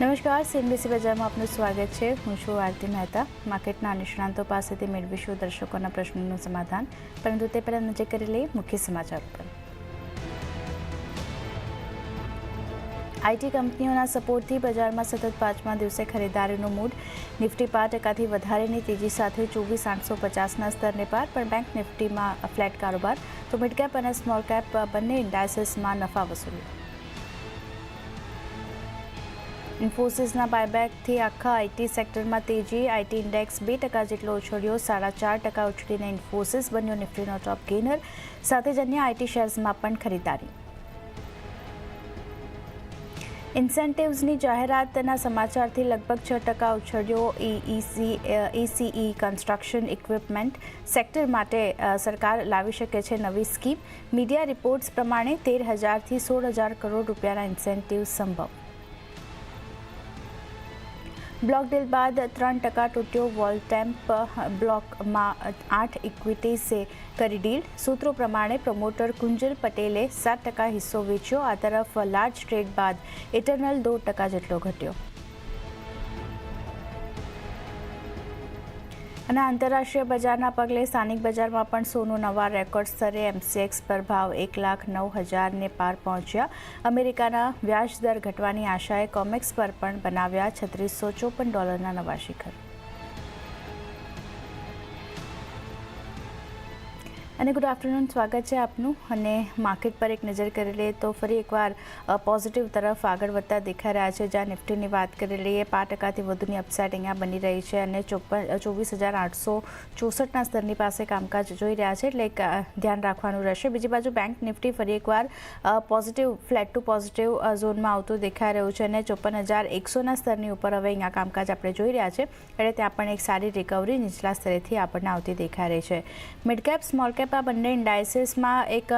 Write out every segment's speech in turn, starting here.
નમસ્કાર સીએનબીસી બજારમાં આપનું સ્વાગત છે. હું છું આરતી મહેતા. માર્કેટના નિષ્ણાંતો પાસેથી મેળવીશું દર્શકોના પ્રશ્નોનું સમાધાન. પરંતુ તે પહેલાં નજર કરી લઈએ મુખ્ય સમાચાર પર આઈટી કંપનીઓના સપોર્ટથી બજારમાં સતત પાંચમા દિવસે ખરીદારીનો મૂડ. નિફ્ટી પાંચ ટકાથી વધારેની તેજી સાથે ચોવીસ આઠસો પચાસના સ્તરને પાર, પણ બેંક નિફ્ટીમાં ફ્લેટ કારોબાર. તો મિડ કેપ અને સ્મોલ કેપ બંને ઇન્ડાયસીસમાં નફા વસૂલ્યો. ઇન્ફોસિસના બાયબેકથી આખા આઈટી સેક્ટરમાં તેજી આઈટી ઇન્ડેક્સ બે ટકા જેટલો ઉછળ્યો, સાડા ચાર ટકા ઉછળીને ઇન્ફોસિસ બન્યો નિફ્ટીનો ટોપ ગેનર સાથે જ અન્ય આઈટી શેર્સમાં પણ ખરીદારી. ઇન્સેન્ટિવ્સની જાહેરાતના સમાચારથી લગભગ છ ટકા ઉછળ્યો EEC ECE construction equipment sector માટે સરકાર લાવી શકે છે નવી સ્કીમ. મીડિયા રિપોર્ટ્સ પ્રમાણે તેર હજારથી સોળ હજાર કરોડ રૂપિયાના ઇન્સેન્ટિવ સંભવ. બ્લોક ડીલ બાદ ત્રણ ટકા તૂટ્યો વોલટેમ્પ બ્લોકમાં આઠ ઇક્વિટીસે કરી ડીલ. સૂત્રો પ્રમાણે પ્રમોટર કુંજલ પટેલે સાત ટકા હિસ્સો વેચ્યો. આ તરફ લાર્જ ટ્રેડ બાદ ઇટરનલ દો ટકા જેટલો ઘટ્યો. અને આંતરરાષ્ટ્રીય બજારના પગલે સ્થાનિક બજારમાં પણ સોનું નવા રેકોર્ડ સ્તરે એમસીએક્સ પર ભાવ એક લાખ નવ હજારને પાર પહોંચ્યા. અમેરિકાના વ્યાજ દર ઘટવાની આશાએ કોમેક્સ પર પણ બનાવ્યા છત્રીસો ચોપન ડોલરના નવા શિખર. અને ગુડ આફ્ટરનૂન સ્વાગત છે આપનું. અને માર્કેટ પર એક નજર કરી લઈએ તો ફરી એકવાર પોઝિટિવ તરફ આગળ વધતા દેખાઈ રહ્યા છે. જ્યાં નિફ્ટીની વાત કરી લઈએ, પાંચ ટકાથી વધુની અપસાઇડ અહીંયા બની રહી છે અને ચોપન ચોવીસ હજાર આઠસો ચોસઠના સ્તરની પાસે કામકાજ જોઈ રહ્યા છે. એટલે ધ્યાન રાખવાનું રહેશે. બીજી બાજુ બેંક નિફ્ટી ફરી એકવાર પોઝિટિવ ફ્લેટ ટુ પોઝિટિવ ઝોનમાં આવતું દેખાઈ રહ્યું છે અને ચોપન હજાર એકસોના સ્તરની ઉપર હવે અહીંયા કામકાજ આપણે જોઈ રહ્યા છે. એટલે ત્યાં પણ એક સારી રિકવરી નીચલા સ્તરેથી આપણને આવતી દેખાઈ રહી છે. મિડ કેપ સ્મોલ કેપ આ બંને ઇન્ડાયસિસમાં એક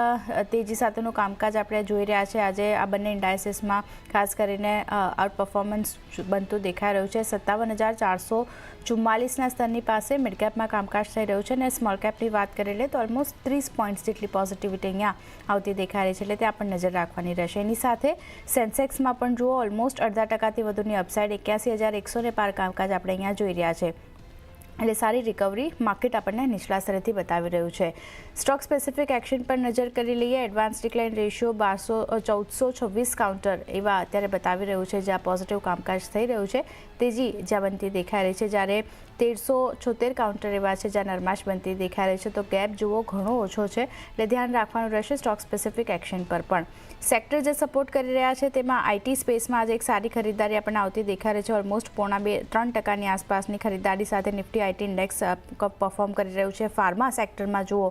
તેજી સાથેનું કામકાજ આપણે જોઈ રહ્યા છે. આજે આ બંને ઇન્ડાયસીસમાં ખાસ કરીને આઉટ પરફોર્મન્સ બનતું દેખાઈ રહ્યું છે. સત્તાવન હજાર ચારસો ચુમ્માલીસના સ્તરની પાસે મિડ કેપમાં કામકાજ થઈ રહ્યું છે અને સ્મોલ કેપની વાત કરી લે તો ઓલમોસ્ટ ત્રીસ પોઈન્ટ્સ જેટલી પોઝિટિવિટી અહીંયા આવતી દેખાઈ રહી છે. એટલે ત્યાં પણ નજર રાખવાની રહેશે. એની સાથે સેન્સેક્સમાં પણ જુઓ ઓલમોસ્ટ અડધા ટકાથી વધુની અપસાઇડ એક્યાસી હજાર એકસોને પાર કામકાજ આપણે અહીંયા જોઈ રહ્યા છે. એટલે સારી રિકવરી માર્કેટ આપણને નીચલા સ્તરેથી બતાવી રહ્યું છે. સ્ટોક સ્પેસિફિક એક્શન પર નજર કરી લઈએ. એડવાન્સ ડિક્લાઇન રેશિયો બારસો ચૌદસો છવ્વીસ કાઉન્ટર એવા અત્યારે બતાવી રહ્યું છે, જ્યાં પોઝિટિવ કામકાજ થઈ રહ્યું છે. તેજી જ્યાં બનતી દેખાઈ રહી છે, જ્યારે તેરસો છોતેર કાઉન્ટર એવા છે, જ્યાં નરમાશ બનતી દેખાઈ રહી છે. તો ગેપ જુઓ, ઘણો ઓછો છે. એટલે ધ્યાન રાખવાનું રહેશે સ્ટોક સ્પેસિફિક એક્શન પર પણ. સેક્ટર જે સપોર્ટ કરી રહ્યા છે, તેમાં આઈટી સ્પેસમાં આજે એક સારી ખરીદારી આપણને આવતી દેખાઈ રહી છે. ઓલમોસ્ટ પોણા બે, ત્રણ ટકાની આસપાસની ખરીદારી સાથે નિફ્ટી આઈટી ઇન્ડેક્સ પરફોર્મ કરી રહ્યું છે. ફાર્મા સેક્ટરમાં જુઓ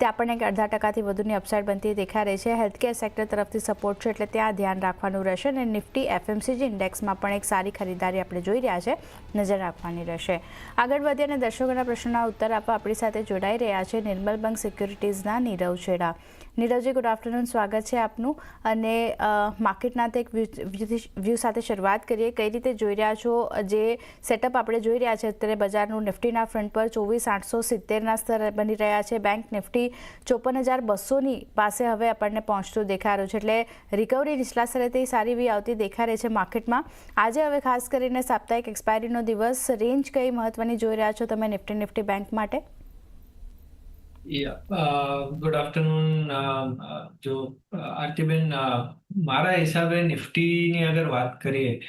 તે આપણને એક અડધા ટકાથી વધુની અપસાઇડ બનતી દેખાઈ રહી છે. હેલ્થકેર સેક્ટર તરફથી સપોર્ટ છે એટલે ત્યાં ધ્યાન રાખવાનું રહેશે અને નિફ્ટી એફએમસીજી ઇન્ડેક્સમાં પણ એક સારી ખરીદારી આપણે જોઈ રહ્યા છે. નજર રાખવાની રહેશે. આગળ વધીએ અને દર્શકોના પ્રશ્નોના ઉત્તર આપવા આપણી સાથે જોડાઈ રહ્યા છે નિર્મલ બંક સિક્યુરિટીઝના નીરવ છેડા. નીરવજી ગુડ આફ્ટરનૂન સ્વાગત છે આપનું. અને માર્કેટના તે એક વ્યૂ સાથે શરૂઆત કરીએ. કઈ રીતે જોઈ રહ્યા છો? જે સેટઅપ આપણે જોઈ રહ્યા છે, અત્યારે બજારનું નિફ્ટીના ફ્રન્ટ પર ચોવીસ આઠસો સિત્તેરના સ્તર બની રહ્યા છે. બેંક નિફ્ટી ચોપન હજાર બસોની પાસે હવે આપણને પહોંચતું દેખાઈ રહ્યું છે. એટલે રિકવરી નીચલા સ્તરેથી સારી એવી આવતી દેખાઈ રહી છે માર્કેટમાં આજે હવે ખાસ કરીને સાપ્તાહિક એક્સપાયરીનો દિવસ. રેન્જ કઈ મહત્વની જોઈ રહ્યા છો તમે નિફ્ટી નિફ્ટી બેંક માટે? Yeah, uh, good um, uh, જો uh, આરતીબેન uh, મારા હિસાબે નિફ્ટીની અગર વાત કરીએ uh,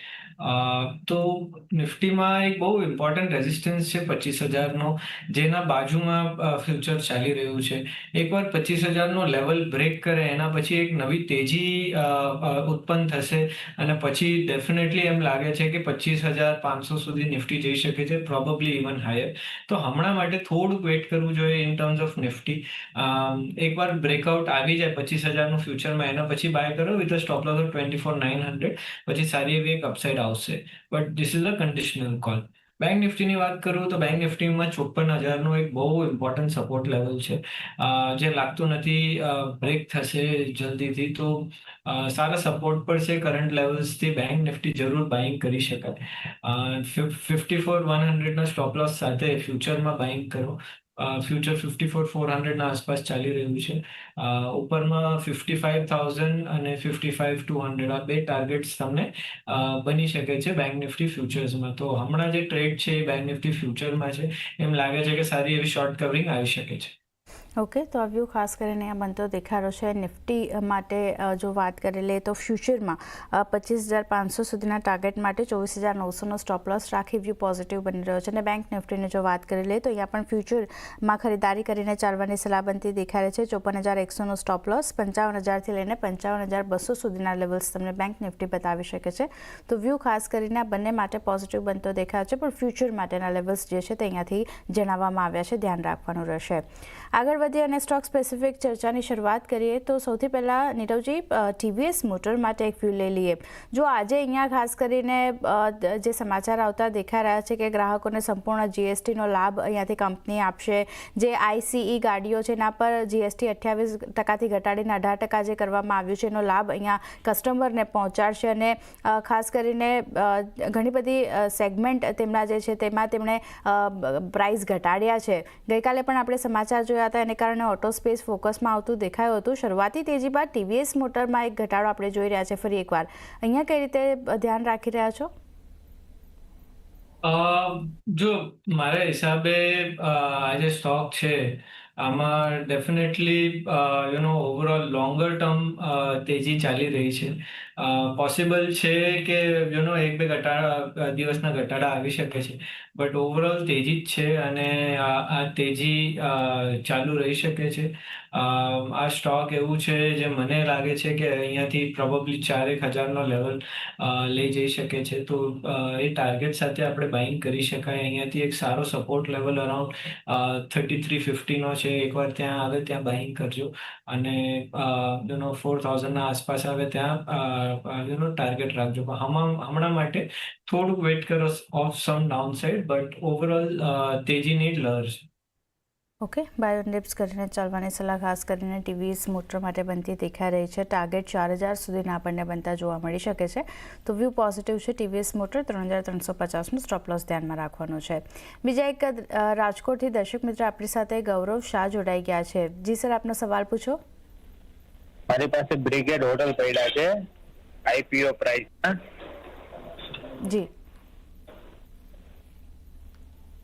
તો નિફ્ટીમાં એક બહુ ઇમ્પોર્ટન્ટ રેઝિસ્ટન્સ છે પચીસ હજારનો જેના બાજુમાં ફ્યુચર ચાલી રહ્યું છે. એકવાર પચીસ હજારનો લેવલ બ્રેક કરે એના પછી એક નવી તેજી અ, અ, ઉત્પન્ન થશે અને પછી ડેફિનેટલી એમ લાગે છે કે પચીસ હજાર પાંચસો સુધી નિફ્ટી જઈ શકે છે પ્રોબેબલી ઇવન હાયર તો હમણાં માટે થોડુંક વેટ કરવું જોઈએ ઇન ટર્મ્સ ઓફ નિફ્ટી. એકવાર બ્રેકઆઉટ આવી જાય પચીસ હજારનું ફ્યુચરમાં એના પછી બાય કરો with stop loss of twenty four nine hundred પછી સારી એવી એક અપસાઇડ આવશે. But this is a conditional call bank નિફ્ટીની વાત કરું તો બેંક નિફ્ટીમાં ચોપન હજારનો એક બહુ ઇમ્પોર્ટન્ટ સપોર્ટ લેવલ છે. જે લાગતું નથી બ્રેક થશે જલ્દીથી તો સારા સપોર્ટ પર છે કરંટ લેવલ્સથી બેંક નિફ્ટી જરૂર બાઇંગ કરી શકાય. ફિફ્ટી ફોર વન હંડ્રેડના સ્ટોપ લોસ સાથે ફ્યુચરમાં બાઇંગ કરો. ફ્યુચર ફિફ્ટી ફોર ફોર હંડ્રેડના આસપાસ ચાલી રહ્યું છે. ઉપરમાં ફિફ્ટી ફાઇવ થાઉઝન્ડ અને ફિફ્ટી ફાઇવ ટુ હંડ્રેડ આ બે ટાર્ગેટ્સ તમને બની શકે છે બેંક નિફ્ટી ફ્યુચર્સમાં તો હમણાં જે ટ્રેડ છે એ બેંક નિફ્ટી ફ્યુચરમાં છે. એમ લાગે છે કે સારી એવી શોર્ટ કવરિંગ આવી શકે છે. ઓકે, તો આ વ્યૂ ખાસ કરીને આ બનતો દેખાડો છે. નિફ્ટી માટે જો વાત કરી લઈએ તો ફ્યુચરમાં પચીસ હજાર પાંચસો સુધીના ટાર્ગેટ માટે ચોવીસ હજાર નવસોનો સ્ટોપ લોસ રાખી વ્યૂ પોઝિટિવ બની રહ્યો છે. અને બેંક નિફ્ટીની જો વાત કરી લઈએ તો અહીંયા પણ ફ્યુચરમાં ખરીદારી કરીને ચાલવાની સલાહ બનતી દેખાડે છે. ચોપન હજાર એકસોનો સ્ટોપ લોસ પંચાવન હજારથી લઈને પંચાવન હજાર બસો સુધીના લેવલ્સ તમને બેંક નિફ્ટી બતાવી શકે છે. તો વ્યૂ ખાસ કરીને આ બંને માટે પોઝિટિવ બનતો દેખાય છે, પણ ફ્યુચર માટેના લેવલ્સ જે છે તે અહીંયાથી જણાવવામાં આવ્યા છે. ધ્યાન રાખવાનું રહેશે. આગળ વધીએ અને સ્ટોક સ્પેસિફિક ચર્ચાની શરૂઆત કરીએ, તો સૌથી પહેલાં નીરવજી ટીવીએસ મોટર માટે એક વ્યૂ લઈ લઈએ. જો આજે અહીંયા ખાસ કરીને જે સમાચાર આવતા દેખાઈ રહ્યા છે કે ગ્રાહકોને સંપૂર્ણ જીએસટીનો લાભ અહીંયાથી કંપની આપશે, જે આઈસીઈ ગાડીઓ છે એના પર જીએસટી અઠ્યાવીસ ટકાથી ઘટાડીને અઢાર ટકા જે કરવામાં આવ્યું છે, એનો લાભ અહીંયા કસ્ટમરને પહોંચાડશે અને ખાસ કરીને ઘણી બધી સેગમેન્ટ તેમના જે છે તેમાં તેમણે પ્રાઇસ ઘટાડ્યા છે. ગઈકાલે પણ આપણે સમાચાર જોયા હતા એને કારણે ઓટો સ્પેસ ફોકસમાં આવતું દેખાયું હતું. શરૂઆતી તેજી બાદ ટીવીએસ મોટરમાં એક ઘટાડો આપણે જોઈ રહ્યા છે ફરી એકવાર. અહીંયા કઈ રીતે ધ્યાન રાખી રહ્યા છો? જો મારા હિસાબે આ જે સ્ટોક છે આમાં definitely you know overall longer term તેજી ચાલી રહી છે. પોસિબલ છે કે યુ નો એક બે ઘટાડા દિવસના ઘટાડા આવી શકે છે. બટ ઓવરઓલ તેજી જ છે અને આ તેજી ચાલુ રહી શકે છે. આ સ્ટોક એવું છે જે મને લાગે છે કે અહીંયાથી પ્રોબેબલી ચારેક હજારનો લેવલ લઈ જઈ શકે છે. તો એ ટાર્ગેટ સાથે આપણે બાઇંગ કરી શકાય. અહીંયાથી એક સારો support level around thirty three ફિફ્ટીનો છે. એકવાર ત્યાં આવે ત્યાં બાઇંગ કરજો. અને યુનો ફોર થાઉઝન્ડના આસપાસ આવે ત્યાં યુનો ટાર્ગેટ રાખજો. હમણાં માટે થોડુંક વેઇટ કરો of some down side but overall તેજીની જ લહર છે. ઓકે બાયોડીપ્સ કરીને ચાલવાની સલાહ ખાસ કરીને ટીવીસ મોટર માટે બનતી દેખાઈ રહી છે. ટાર્ગેટ ચાર હજાર સુધીના આપણને બનતા જોવા મળી શકે છે. તો વ્યૂ પોઝિટિવ છે ટીવીએસ મોટર ત્રણ હજાર ત્રણસો પચાસનું સ્ટોપ લોસ ધ્યાનમાં રાખવાનું છે. બીજા એક રાજકોટથી દર્શક મિત્ર આપણી સાથે ગૌરવ શાહ જોડાઈ ગયા છે. જી સર આપનો સવાલ પૂછો. મારી પાસે બ્રિગેડ હોટલ પડ્યા છે. આઈપીઓ પ્રાઇસ જી.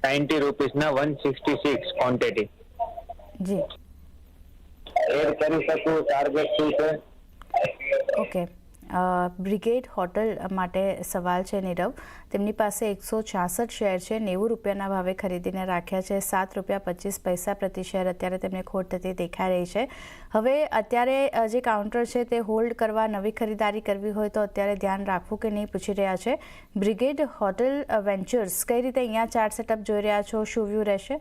નાઇન્ટી રૂપીસ ના વન સિક્સટી સિક્સ ક્વોન્ટિટી જી એડ કરી શકું ટાર્ગેટ શું છે ઓકે બ્રિગેડ હોટલ માટે સવાલ છે નીરવ. તેમની પાસે એકસો છાસઠ શેર છે. નેવું રૂપિયાના ભાવે ખરીદીને રાખ્યા છે. સાત રૂપિયા પચીસ પૈસા પ્રતિ શેર અત્યારે તેમને ખોટ થતી દેખાઈ રહી છે. હવે અત્યારે જે કાઉન્ટર છે તે હોલ્ડ કરવા નવી ખરીદારી કરવી હોય તો અત્યારે ધ્યાન રાખવું કે નહીં પૂછી રહ્યા છે. બ્રિગેડ હોટલ વેન્ચર્સ કઈ રીતે અહીંયા ચાર્ટ સેટઅપ જોઈ રહ્યા છો? શું વ્યૂ રહેશે?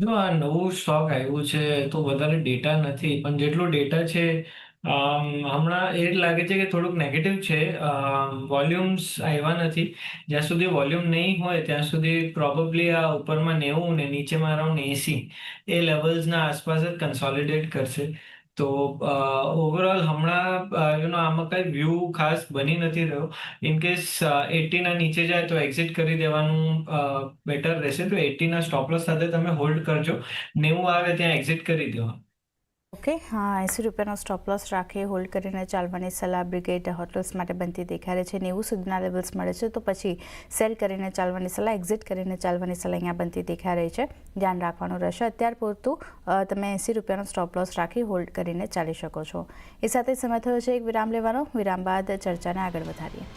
જો આ નવું સ્ટોક આવ્યું છે તો વધારે ડેટા નથી, પણ જેટલો ડેટા છે હમણાં એ લાગે છે કે થોડુંક નેગેટિવ છે. વોલ્યુમ્સ આવ્યા નથી. જ્યાં સુધી વોલ્યુમ નહીં હોય, ત્યાં સુધી પ્રોબેબલી આ ઉપરમાં નેવું ને નીચેમાં અરાઉન્ડ એસી એ લેવલ્સના આસપાસ જ કન્સોલિડેટ કરશે. તો ઓવરઓલ હમણાં યુ આમાં કંઈ વ્યૂ ખાસ બની નથી રહ્યો. ઇન કેસ એટીના નીચે જાય તો એક્ઝિટ કરી દેવાનું બેટર રહેશે. તો એટીના સ્ટોપલોસ સાથે તમે હોલ્ડ કરજો. નેવું આવે ત્યાં એક્ઝિટ કરી દો. ઓકે હા, એંસી રૂપિયાનો સ્ટોપ લોસ રાખી હોલ્ડ કરીને ચાલવાની સલાહ બ્રિગેડ હોટલ્સ માટે બનતી દેખાય છે નેવું સુધીના લેવલ્સ મળે છે, તો પછી સેલ કરીને ચાલવાની સલાહ એક્ઝિટ કરીને ચાલવાની સલાહ અહીંયા બનતી દેખાઈ રહી છે. ધ્યાન રાખવાનું રહેશે. અત્યાર પૂરતું તમે એંસી રૂપિયાનો સ્ટોપ લોસ રાખી હોલ્ડ કરીને ચાલી શકો છો. એ સાથે સમય થયો છે, એક વિરામ લેવાનો. વિરામ બાદ ચર્ચાને આગળ વધારીએ.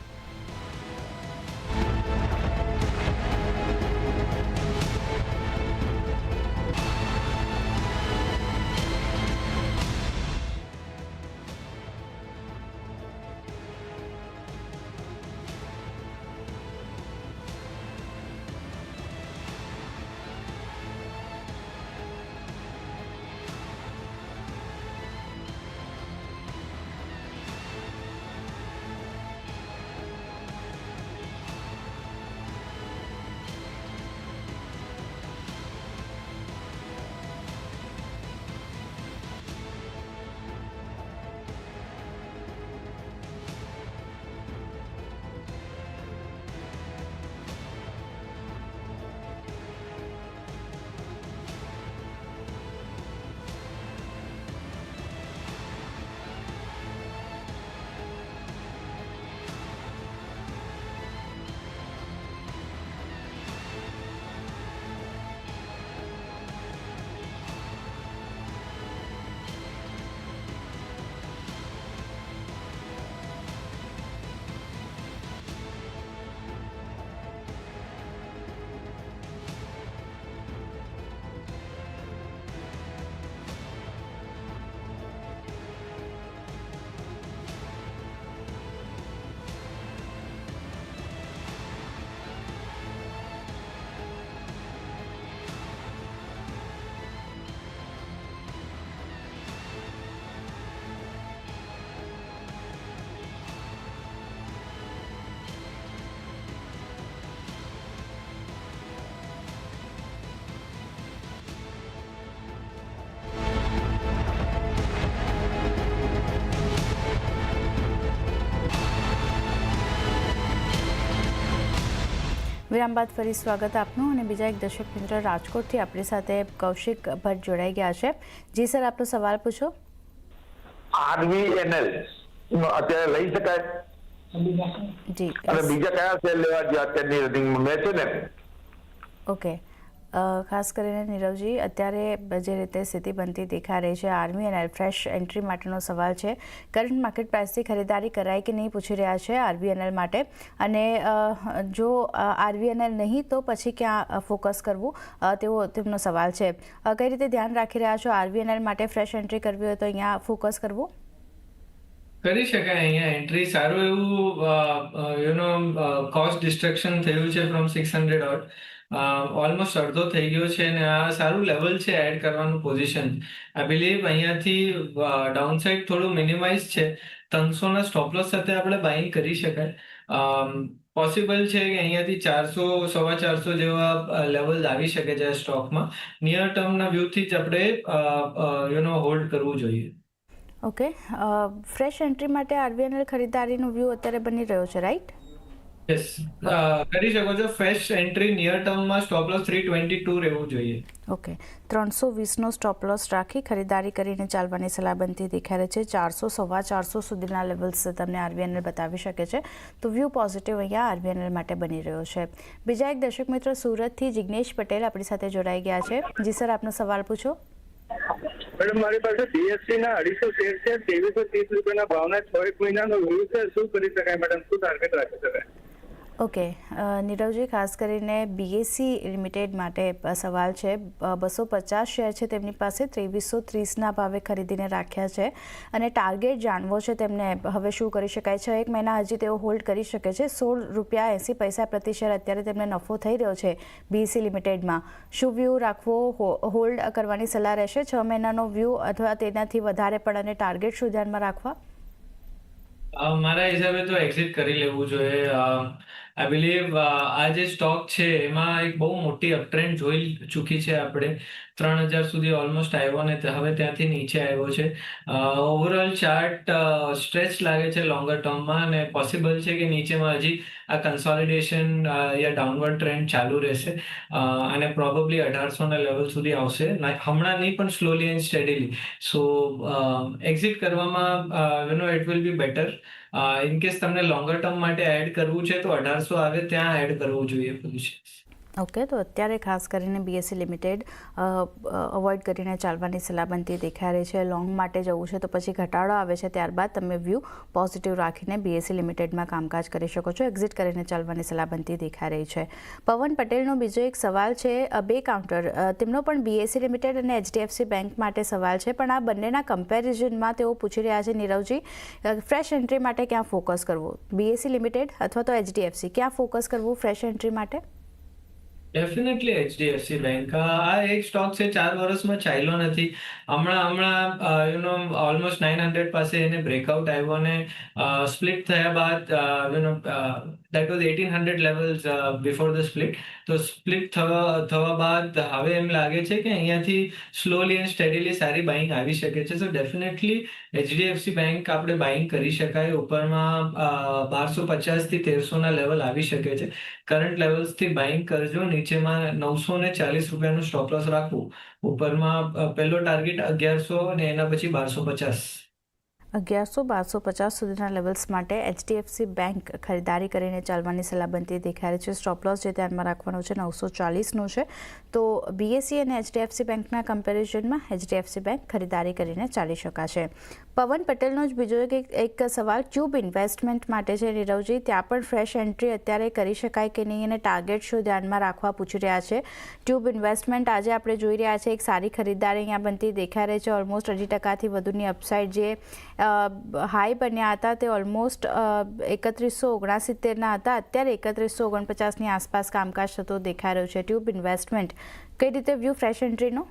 વિરામ બાદ ફરી સ્વાગત આપનું અને બીજા એક દર્શક મિત્ર રાજકોટથી આપણી સાથે કૌશિક ભટ્ટ જોડાઈ ગયા છે. જી સર આપનો સવાલ પૂછો. આરવીએનએલ અત્યારે લઈ શકાય? જી. અને બીજા કયા શેર લેવા જે અત્યારની રનિંગમાં? મેં છે ને. ઓકે. ખાસ કરીને નીરવજી, અત્યારે જે રીતે સ્થિતિ બનતી દેખાઈ રહી છે, આર્મી અને ફ્રેશ એન્ટ્રી માટેનો સવાલ છે. કરંટ માર્કેટ પ્રાઇસથી ખરીદારી કરાય કે નહીં પૂછી રહ્યા છે આરબીએનએલ માટે? અને જો આરબીએનએલ નહીં તો પછી ક્યાં ફોકસ કરવું? તેવો તેમનો સવાલ છે. કઈ રીતે ધ્યાન રાખી રહ્યા છો આરબીએનએલ માટે ફ્રેશ એન્ટ્રી કરવી હોય તો અહીંયા ફોકસ કરવું? કરી શકાય અહીંયા એન્ટ્રી સારું એવું યુ નો કોસ્ટ ડિસ્ટ્રક્શન થયું છે ફ્રોમ સિક્સ હંડ્રેડ ઓલમોસ્ટ અડધો થઈ ગયો છે અને આ સારું લેવલ છે એડ કરવાનું પોઝિશન આઈ બિલીવ અહીંયાથી ડાઉનસાઇડ થોડું મિનિમાઇઝ છે. ત્રણસોના સ્ટોપલોસ સાથે આપણે બાઇંગ કરી શકાય. પોસિબલ છે કે અહીંયાથી ચારસો, સવા ચારસો જેવા લેવલ આવી શકે છે સ્ટોકમાં નિયર ટર્મના વ્યૂથી જ આપણે યુ નો હોલ્ડ કરવું જોઈએ. ઓકે ફ્રેશ એન્ટ્રી માટે આરબીએનએલ ખરીદારીનો વ્યૂ અત્યારે બની રહ્યો છે રાઈટ યસ કરી શકો છો. ફ્રેશ એન્ટ્રી નિયર ટર્મમાં stop loss three twenty two રહેવું જોઈએ. ઓકે ત્રણસો વીસનો સ્ટોપ લોસ રાખી ખરીદારી કરીને ચાલવાની સલાહ બનતી દેખાઈ રહી છે. ચારસો સવા ચારસો સુધીના લેવલ્સ તમને આરબીએનએલ બતાવી શકે છે. તો વ્યૂ પોઝિટિવ અહીંયા આરબીએનએલ માટે બની રહ્યો છે. બીજા એક દર્શક મિત્ર સુરતથી જિગ્નેશ પટેલ આપણી સાથે જોડાઈ ગયા છે. જી સર આપનો સવાલ પૂછો. મેડમ મારી પાસે બીએસસી ના અઢીસો શેર છે. ત્રેવીસો ત્રીસ રૂપિયાના ભાવના છ એક મહિનાનો વ્યૂ છે. શું કરી શકાય મેડમ? શું ટાર્ગેટ રાખી શકાય? ઓકે નીરવજી, ખાસ કરીને બીએસસી લિમિટેડ માટે સવાલ છે. બસો પચાસ શેર છે તેમની પાસે, ત્રેવીસો ત્રીસના ભાવે ખરીદીને રાખ્યા છે. અને ટાર્ગેટ જાણવો છે તેમને, હવે શું કરી શકાય છે? એક મહિના હજી તેઓ હોલ્ડ કરી શકે છે. સોળ રૂપિયા એંસી પૈસા પ્રતિ શેર અત્યારે તેમને નફો થઈ રહ્યો છે બીએસસી લિમિટેડમાં શું વ્યૂ રાખવો હોલ્ડ કરવાની સલાહ રહેશે? છ મહિનાનો વ્યૂ અથવા તેનાથી વધારે પણ અને ટાર્ગેટ શું ધ્યાનમાં રાખવા? મારા હિસાબે તો એક્ઝિટ કરી લેવું જોઈએ. આઈ બિલીવ આ જે સ્ટોક છે, એમાં એક બહુ મોટી અપટ્રેન્ડ જોઈ ચૂકી છે આપણે. ત્રણ હજાર સુધી ઓલમોસ્ટ આવ્યો ને હવે ત્યાંથી નીચે આવ્યો છે. ઓવરઓલ ચાર્ટ સ્ટ્રેચ લાગે છે લોંગર ટર્મમાં અને પોસિબલ છે કે નીચેમાં હજી આ કન્સોલિડેશન યા ડાઉનવર્ડ ટ્રેન્ડ ચાલુ રહેશે. અને પ્રોબેબલી અઢારસોના લેવલ સુધી આવશે. હમણાં નહીં પણ slowly and steadily so exit કરવામાં you know it will be better in case તમને લોંગર ટર્મ માટે એડ કરવું છે, તો અઢારસો આવે ત્યાં એડ કરવું જોઈએ પોઝિશન ઓકે, તો અત્યારે ખાસ કરીને બીએસસી લિમિટેડ અવોઇડ કરીને ચાલવાની સલાહ બનતી દેખાઈ રહી છે. લોંગ માટે જવું છે તો પછી ઘટાડો આવે છે, ત્યારબાદ તમે વ્યૂ પોઝિટિવ રાખીને બીએસસી લિમિટેડમાં કામકાજ કરી શકો છો. એક્ઝિટ કરીને ચાલવાની સલાહ બનતી દેખાઈ રહી છે. પવન પટેલનો બીજો એક સવાલ છે બે કાઉન્ટર તેમનો પણ બીએસસી લિમિટેડ અને એચડીએફસી બેંક માટે સવાલ છે, પણ આ બંનેના કમ્પેરિઝનમાં તેઓ પૂછી રહ્યા છે, નીરવજી ફ્રેશ એન્ટ્રી માટે ક્યાં ફોકસ કરવું? બીએસસી લિમિટેડ અથવા તો એચડીએફસી ક્યાં ફોકસ કરવું ફ્રેશ એન્ટ્રી માટે? ડેફિનેટલી એચડીએફસી બેંક આ એક સ્ટોક છે, ચાર વર્ષમાં ચાલ્યો નથી. હમણાં હમણાં you know almost nine hundred પાસે એને બ્રેકઆઉટ આવ્યો અને સ્પ્લિટ થયા બાદ you that was eighteen hundred levels before the split તો સ્પ્લિટ થવા થવા બાદ હવે એમ લાગે છે કે અહીંયાથી સ્લોલી એન્ડ સ્ટેડીલી સારી બાઇંગ આવી શકે છે. સો ડેફિનેટલી એચડીએફસી બેંક આપણે બાઇંગ કરી શકાય. ઉપરમાં બારસો પચાસથી તેરસોના લેવલ આવી શકે છે. કરંટ લેવલ્સથી બાઇંગ કરજો નીચેમાં નવસો ને ચાલીસ રૂપિયાનું સ્ટોપ લોસ રાખવું. ઉપરમાં પહેલો ટાર્ગેટ અગિયારસો અને એના પછી બારસો પચાસ. અગિયારસો બારસો પચાસ સુધીના લેવલ્સ માટે એચડીએફસી બેંક ખરીદારી કરીને ચાલવાની સલાહ બનતી દેખાય છે. સ્ટોપ લોસ જે ધ્યાનમાં રાખવાનો છે, નવસો ચાલીસનું છે. તો બીએસસી અને એચડીએફસી બેંકના કમ્પેરિઝનમાં એચડીએફસી બેંક ખરીદારી કરીને ચાલી શકાશે. પવન પટેલનો જ બીજો એક એક સવાલ, ક્યુબ ઇન્વેસ્ટમેન્ટ માટે છે નીરવજી, ત્યાં પણ ફ્રેશ એન્ટ્રી અત્યારે કરી શકાય કે નહીં અને ટાર્ગેટ શું ધ્યાનમાં રાખવા પૂછી રહ્યા છે. ટ્યુબ ઇન્વેસ્ટમેન્ટ આજે આપણે જોઈ રહ્યા છે, એક સારી ખરીદારી અહીંયા બનતી દેખાઈ રહી છે. ઓલમોસ્ટ અઢી ટકાથી વધુની અપસાઇડ જે હાઈ બન્યા હતા તે ઓલમોસ્ટ એકત્રીસો ઓગણસિત્તેરના હતા. અત્યારે એકત્રીસો ઓગણપચાસની આસપાસ કામકાજ થતો દેખાઈ રહ્યું છે. Tube Investment. કઈ રીતે વ્યૂ ફ્રેશ એન્ટ્રીનો?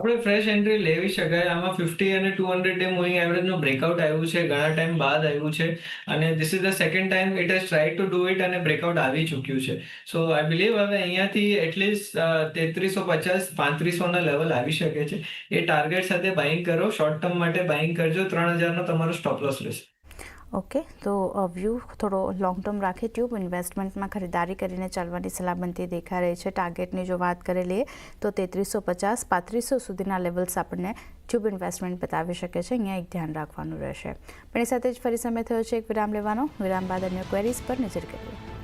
આપણે ફ્રેશ એન્ટ્રી લેવી શકાય. આમાં ફિફ્ટી અને ટુ હંડ્રેડ ડે મૂવિંગ એવરેજનું બ્રેકઆઉટ આવ્યું છે. ઘણા ટાઈમ બાદ આવ્યું છે. અને this is the second time it has try to do it અને બ્રેકઆઉટ આવી ચૂક્યું છે. સો આઈ બિલીવ હવે અહીંયાથી એટલીસ્ટ તેત્રીસો પચાસ પાંત્રીસોના લેવલ આવી શકે છે. એ ટાર્ગેટ સાથે બાઇંગ કરો. શોર્ટ ટર્મ માટે બાઇંગ કરજો. ત્રણ હજારનો તમારો સ્ટોપ લોસ રહેશે. ઓકે તો વ્યૂ થોડો લોંગ ટર્મ રાખે ટ્યુબ ઇન્વેસ્ટમેન્ટમાં ખરીદારી કરીને ચાલવાની સલાહ બનતી દેખાઈ રહી છે ટાર્ગેટની જો વાત કરી લઈએ તો તેત્રીસો પચાસ પાંત્રીસો સુધીના લેવલ્સ આપણને ટ્યુબ ઇન્વેસ્ટમેન્ટ બતાવી શકે છે અહીંયા એક ધ્યાન રાખવાનું રહેશે પણ એ સાથે જ ફરી સમય થયો છે એક વિરામ લેવાનો વિરામ બાદ અન્ય ક્વેરીઝ પર નજર કરીએ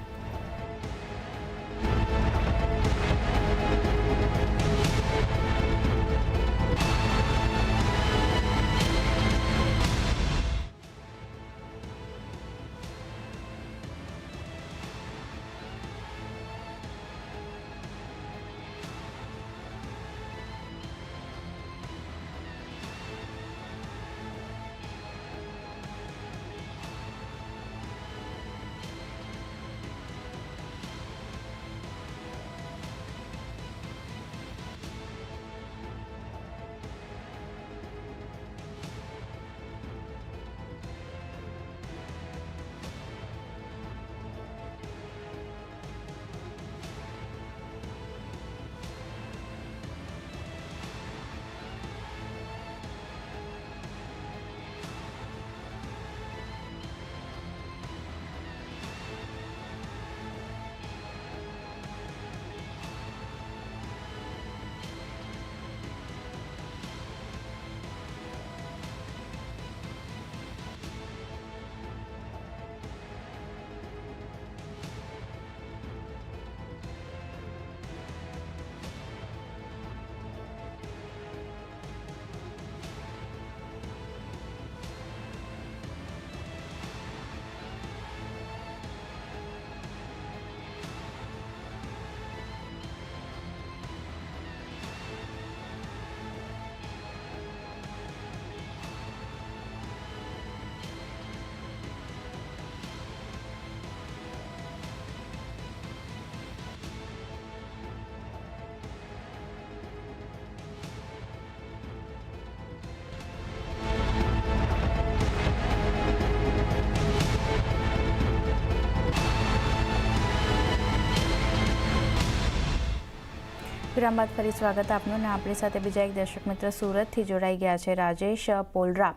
વિરામ બાદ ફરી સ્વાગત આપનું અને આપણી સાથે બીજા એક દર્શક મિત્ર સુરતથી જોડાઈ ગયા છે રાજેશ પોલરા.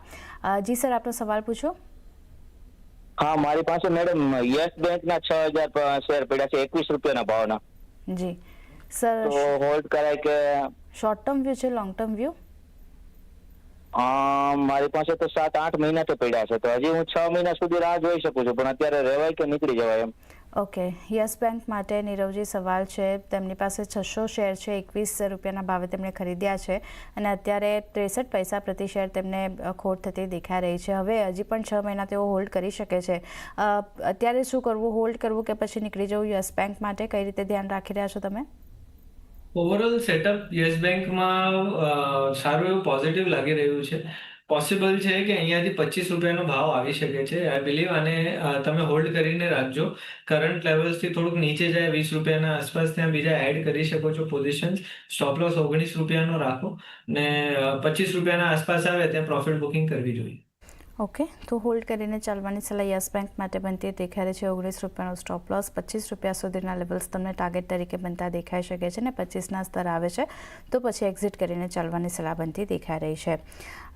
જી સર આપનો સવાલ પૂછો. હા મારી પાસે મેડમ યસ બેંક ના છ હજાર શેર પડ્યા છે એકવીસ રૂપિયાના ભાવના. જી. સર તો હોલ્ડ કરાય કે શોર્ટ ટર્મ વ્યૂ છે લોંગ ટર્મ વ્યૂ? મારી પાસે તો સાત આઠ મહિના તો પડ્યા છે તો હજી હું છ મહિના સુધી રાહ જોઈ શકું છું પણ અત્યારે રહેવાય કે નીકળી જવાય એમ? ઓકે યસ બેંક માટે નીરવજી સવાલ છે. તેમની પાસે છસો શેર છે, એકવીસ રૂપિયાના ભાવે તેમણે ખરીદ્યા છે અને અત્યારે ત્રેસઠ પૈસા પ્રતિ શેર તેમને ખોટ થતી દેખાઈ રહી છે. હવે હજી પણ છ મહિના તેઓ હોલ્ડ કરી શકે છે. અત્યારે શું કરવું? હોલ્ડ કરવું કે પછી નીકળી જવું? યસ બેંક માટે કઈ રીતે ધ્યાન રાખી રહ્યા છો તમે? ઓવરઓલ સેટઅપ યસ બેંકમાં સારું એવું પોઝિટિવ લાગી રહ્યું છે. પોસિબલ છે કે અહીંયાથી પચીસ રૂપિયાનો ભાવ આવી શકે છે આઈ બિલીવ અને તમે હોલ્ડ કરીને રાખજો. કરંટ લેવલ્સથી થોડુંક નીચે જાય, વીસ રૂપિયાના આસપાસ ત્યાં બીજા એડ કરી શકો છો પોઝિશન સ્ટોપ લોસ ઓગણીસ રૂપિયાનો રાખો. ને પચીસ રૂપિયાના આસપાસ આવે, ત્યાં પ્રોફિટ બુકિંગ કરવી જોઈએ. ઓકે તો હોલ્ડ કરીને ચાલવાની સલાહ યસ બેંક માટે બનતી દેખાય છે. ઓગણીસ રૂપિયાનો સ્ટોપ લોસ પચીસ રૂપિયા સુધીના લેવલ્સ તમને ટાર્ગેટ તરીકે બનતા દેખાઈ શકે છે ને પચીસના સ્તર આવે છે. તો પછી એક્ઝિટ કરીને ચાલવાની સલાહ બનતી દેખાઈ રહી છે.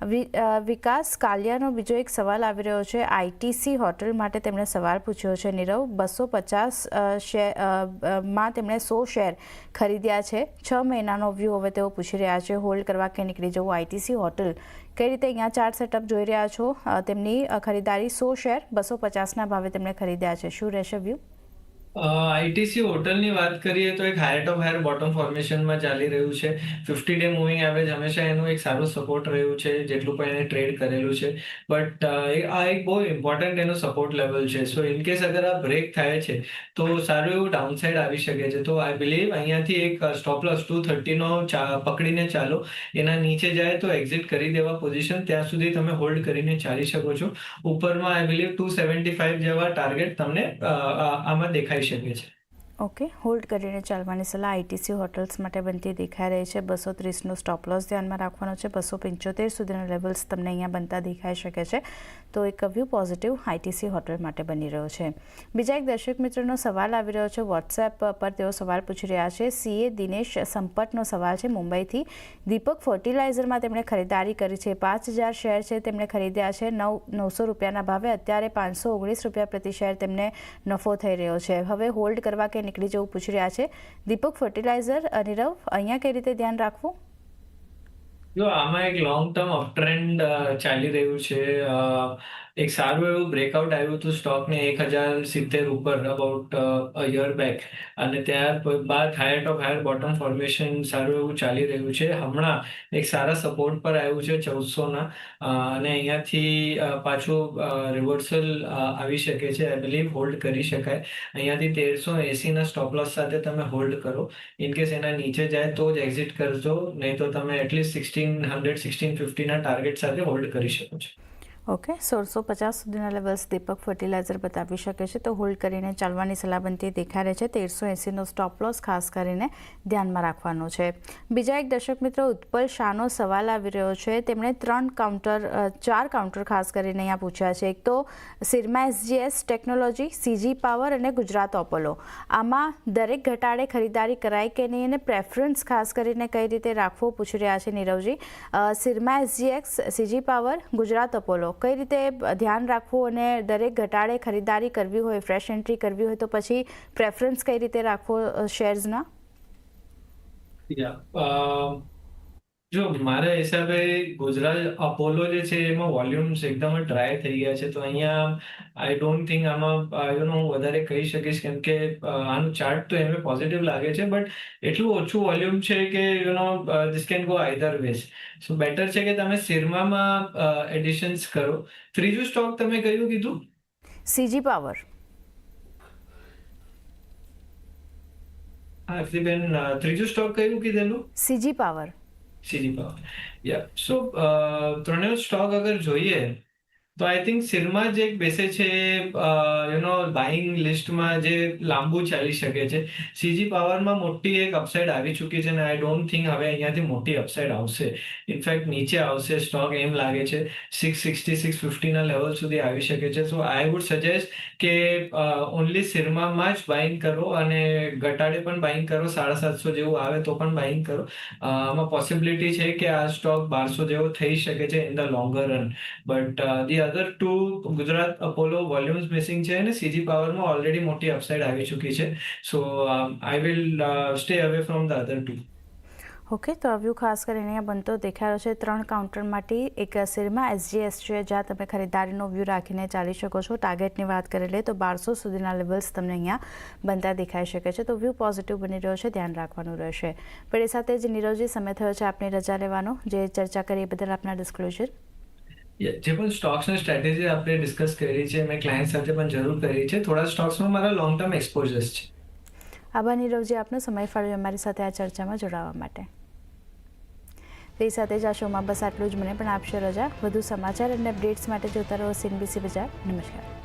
વિકાસ કાલિયાનો બીજો એક સવાલ આવી રહ્યો છે. આઈટીસી હોટલ માટે તેમણે સવાલ પૂછ્યો છે. નીરવ, બસો પચાસ શેરમાં તેમણે સો શેર ખરીદ્યા છે. છ મહિનાનો વ્યૂ હવે તેઓ પૂછી રહ્યા છે. હોલ્ડ કરવા કે નીકળી જવું? આઈટીસી હોટલ કઈ રીતે અહીંયા ચાર સેટઅપ જોઈ રહ્યા છો? તેમની ખરીદારી સો શેર બસો પચાસના ભાવે તેમણે ખરીદ્યા છે. શું રહેશે વ્યૂ? આઈટીસી હોટલની વાત કરીએ તો એક હાયર ટોપ હાયર બોટમ ફોર્મેશનમાં ચાલી રહ્યું છે. ફિફ્ટી ડે મૂવિંગ એવરેજ હંમેશા એનું એક સારું સપોર્ટ રહ્યું છે, જેટલું પણ એને ટ્રેડ કરેલું છે. બટ આ એક બહુ ઇમ્પોર્ટન્ટ એનું સપોર્ટ લેવલ છે. સો, ઇન કેસ અગર આ બ્રેક થાય છે, તો સારું એવું ડાઉનસાઇડ આવી શકે છે. તો આઈ બિલીવ અહીંયાથી એક સ્ટોપ લોસ ટુ થર્ટીનો પકડીને ચાલો. એના નીચે જાય તો એક્ઝિટ કરી દેવા પોઝિશન, ત્યાં સુધી તમે હોલ્ડ કરીને ચાલી શકો છો. ઉપરમાં I believe two seventy five જેવા ટાર્ગેટ તમને આમાં આ- આમાં દેખાઈ શકે છે ઓકે હોલ્ડ કરીને ચાલવાની સલાહ આઈટીસી હોટલ્સ માટે બનતી દેખાઈ રહી છે. બસો ત્રીસનો સ્ટોપ લોસ ધ્યાનમાં રાખવાનો છે. બસો પંચોતેર સુધીના લેવલ્સ તમને અહીંયા બનતા દેખાઈ શકે છે. તો એક વ્યૂ પોઝિટિવ આઈટીસી હોટલ માટે બની રહ્યો છે. બીજા એક દર્શક મિત્રનો સવાલ આવી રહ્યો છે. વોટ્સએપ પર તેઓ સવાલ પૂછી રહ્યા છે. સીએ દિનેશ સંપટનો સવાલ છે. મુંબઈથી દીપક ફર્ટિલાઇઝરમાં તેમણે ખરીદારી કરી છે. પાંચ હજાર શેર છે તેમણે ખરીદ્યા છે. નવ, નવસો રૂપિયાના ભાવે અત્યારે પાંચસો ઓગણીસ રૂપિયા પ્રતિ શેર તેમને નફો થઈ રહ્યો છે. હવે હોલ્ડ કરવા કે નીકળી જવું પૂછી રહ્યા છે. દીપક ફર્ટિલાઇઝર નીરવ અહીંયા કઈ રીતે ધ્યાન રાખવું? જો આમાં એક લોંગ ટર્મ અપટ્રેન્ડ ચાલી રહ્યું છે. એક સારું એવું બ્રેકઆઉટ આવ્યું હતું સ્ટોકને એક હજાર સિત્તેર ઉપર અબાઉટ યર બેક અને ત્યાર બાદ higher top higher bottom formation સારું એવું ચાલી રહ્યું છે. હમણાં એક સારા સપોર્ટ પર આવ્યું છે ચૌદસોના અને અહીંયાથી પાછું રિવર્સલ આવી શકે છે. આઈ બિલીવ હોલ્ડ કરી શકાય. અહીંયાથી તેરસો એસીના સ્ટોપ લોસ સાથે તમે હોલ્ડ કરો. ઇન કેસ એના નીચે જાય તો જ એક્ઝિટ કરજો. નહીં તો તમે at least sixteen hundred sixteen ફિફ્ટીના ટાર્ગેટ સાથે હોલ્ડ કરી શકો છો. ઓકે, સોળસો પચાસ સુધીના લેવલ્સ દીપક ફર્ટિલાઇઝર બતાવી શકે છે. તો હોલ્ડ કરીને ચાલવાની સલાહ દેખાઈ છે. તેરસો એંસીનો સ્ટોપ લોસ ખાસ કરીને ધ્યાનમાં રાખવાનો છે. બીજા એક દર્શક મિત્રો ઉત્પલ શાહનો સવાલ આવી રહ્યો છે. તેમણે ત્રણ કાઉન્ટર ચાર કાઉન્ટર ખાસ કરીને અહીંયા પૂછ્યા છે. એક તો Syrma SGS Technology CG Power અને ગુજરાત ઓપોલો આમાં દરેક ઘટાડે ખરીદારી કરાય કે નહીં અને પ્રેફરન્સ ખાસ કરીને કઈ રીતે રાખવો પૂછી રહ્યા છે નીરવજી. Syrma SGX CG Power Gujarat Apollo કઈ રીતે ધ્યાન રાખવું અને દરેક ઘટાડે ખરીદારી કરવી હોય ફ્રેશ એન્ટ્રી કરવી હોય, તો પછી પ્રેફરન્સ કઈ રીતે રાખવો શેર્સના જો મારા હિસાબે ગુજરાત અપોલો જે છે એમાં વોલ્યુમ્સ એકદમ ડ્રાય થઈ ગયા છે તો અહીંયા આઈ ડોન્ટ થિંક આમાં યુ નો હું વધારે કહી શકીશ કેમ કે આનું ચાર્ટ તો એમ પોઝિટિવ લાગે છે બટ એટલું ઓછું વોલ્યુમ છે કે you know this can go either ways so better છે કે તમે સિરમામાં એડિશન્સ કરો. ત્રીજું સ્ટોક તમે કયું કીધું? સીજી પાવર હા બેન ત્રીજું સ્ટોક કયું કીધેલું? સીજી પાવર સીજી પાવર યા સો ત્રણેય સ્ટોક અગર જોઈએ તો આઈ થિંક સિરમાં જે બેસે છે યુ નો બાઇંગ લિસ્ટમાં જે લાંબુ ચાલી શકે છે સીજી પાવરમાં મોટી એક અપસાઇડ આવી ચૂકી છે અને આઈ ડોન્ટ થિંક હવે અહીંયાથી મોટી અપસાઇડ આવશે. ઇનફેક્ટ નીચે આવશે સ્ટોક એમ લાગે છે. સિક્સ સિક્સટી સિક્સ ફિફ્ટીના લેવલ સુધી આવી શકે છે. સો આઈ વુડ સજેસ્ટ કે ઓનલી સિરમામાં જ બાઇંગ કરો અને ઘટાડે પણ બાઇંગ કરો. સાડા સાતસો જેવું આવે તો પણ બાઇંગ કરો. આમાં પોસિબિલિટી છે કે આ સ્ટોક બારસો જેવો થઈ શકે છે in the longer run but the other two Gujarat Apollo volumes missing છે અને સીજી પાવરમાં ઓલરેડી મોટી અપસાઇડ આવી ચૂકી છે. So I will stay away from the other two okay તો આવ્યું ખાસ કરીને અહીંયા બનતો દેખાયો છે. ત્રણ કાઉન્ટર માટે એક એસજીએસ છે, જ્યાં તમે ખરીદારીનો વ્યૂ રાખીને ચાલી શકો છો. ટાર્ગેટની વાત કરી લે તો બારસો સુધીના લેવલ્સ તમને અહીંયા બનતા દેખાઈ શકે છે. તો વ્યૂ પોઝિટિવ બની રહ્યો છે, ધ્યાન રાખવાનું રહેશે. પણ એ સાથે જ નીરવજી, સમય થયો છે આપની રજા લેવાનો. જે ચર્ચા કરી એ બદલ આપના ડિસ્ક્લોઝર જે પણ સ્ટોક્સની સ્ટ્રેટેજી આપણે ડિસ્કસ કરી છે, મેં ક્લાયન્ટ સાથે પણ જરૂર કરી છે. થોડા સ્ટોક્સમાં મારા લોંગ ટર્મ એક્સપોઝર્સ છે આભાર નીરવજી આપનો સમય ફાળવ્યો અમારી સાથે આ ચર્ચામાં જોડાવા માટે. તે સાથે જ આ શોમાં બસ આટલું જ મને પણ આપશો રજા. વધુ સમાચાર અને અપડેટ્સ માટે જોતા રહો સીનબીસી બજાર. નમસ્કાર.